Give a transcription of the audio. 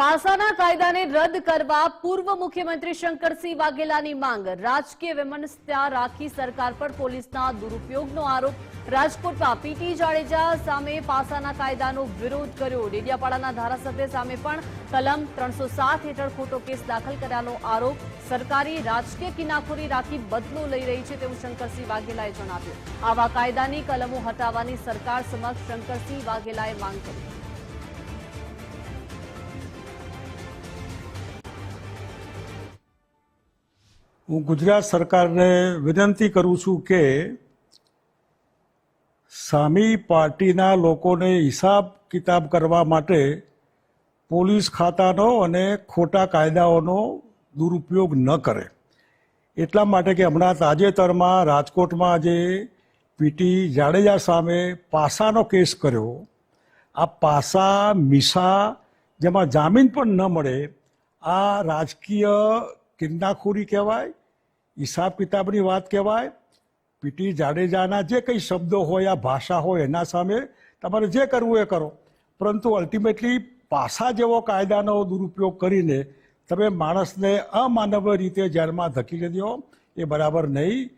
પાસાના કાયદાને રદ કરવા પૂર્વ મુખ્યમંત્રી શંકરસિંહ વાઘેલાની માંગ. રાજકીય વિમનસ્તા રાખી સરકાર પર પોલીસના દુરુપયોગનો આરોપ. રાજકોટમાં પીટી જાડેજા સામે પાસાના કાયદાનો વિરોધ કર્યો. ડેડિયાપાડાના ધારાસભ્ય સામે પણ કલમ ત્રણસો હેઠળ ખોટો કેસ દાખલ કર્યાનો આરોપ સરકારી રાજકીય કિનાખોરી રાખી બદલો લઈ રહી છે તેવું શંકરસિંહ વાઘેલાએ જણાવ્યું. આવા કાયદાની કલમો હટાવવાની સરકાર સમક્ષ શંકરસિંહ વાઘેલાએ માંગ કરી. હું ગુજરાત સરકારને વિનંતી કરું છું કે સામી પાર્ટીના લોકોને હિસાબ કિતાબ કરવા માટે પોલીસ ખાતાનો અને ખોટા કાયદાઓનો દુરુપયોગ ન કરે. એટલા માટે કે હમણાં તાજેતરમાં રાજકોટમાં જે પીટી જાડેજા સામે પાસાનો કેસ કર્યો. આ પાસા, મીસા જેમાં જામીન પણ ન મળે, આ રાજકીય કિન્નાખોરી કહેવાય હિસાબ કિતાબની વાત કહેવાય, પીટી જાડેજાના જે કંઈ શબ્દો હોય, આ ભાષા હોય, એના સામે તમારે જે કરવું એ કરો. પરંતુ અલ્ટિમેટલી પાસા જેવો કાયદાનો દુરુપયોગ કરીને તમે માણસને અમાનવ રીતે જેલમાં ધકેલી દો, એ બરાબર નહીં.